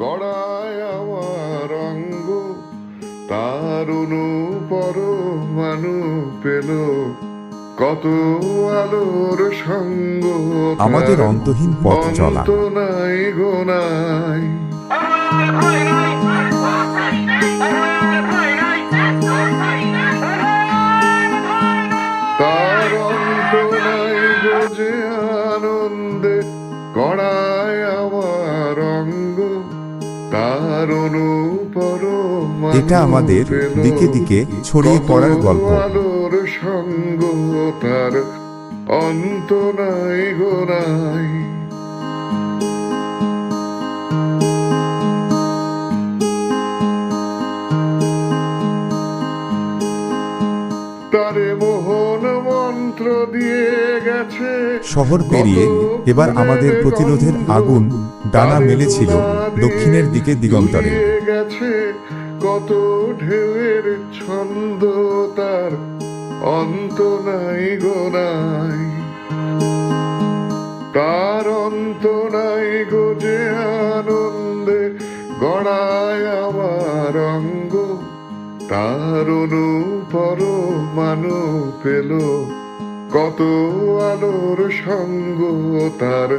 গড়ায় আমার অঙ্গ। পর পরমাণু পেল। কত আলোর সঙ্গ আমাদের অন্তহীন পথ চলা। নাই গোনায় তার অন্ত নাই গোজে আনন্দে গড়ায় আমার অঙ্গ। এটা আমাদের দিকে দিকে ছড়িয়ে পড়ার গল্প। সঙ্গ তার অন্ত নাই গো নাই মোহন মন্ত্র দিয়ে গেছে। শহর পেরিয়ে এবার আমাদের প্রতিরোধের আগুন ডানা মেলেছিল দক্ষিণের দিকে দিগন্তরে। গেছে। কত ঢেউয়ের ছন্দ তার অন্ত নাই গো নাই। তার অন্ত নাই গো যে আনন্দে গড়ায় আমার তার অনুপর পেল। কত আলোর সঙ্গ তার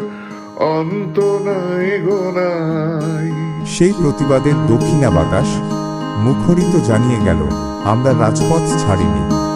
অন্ত নাই গোনাই সেই প্রতিবাদের দক্ষিণা বাতাস মুখরিত জানিয়ে গেল, আমরা রাজপথ ছাড়িনি।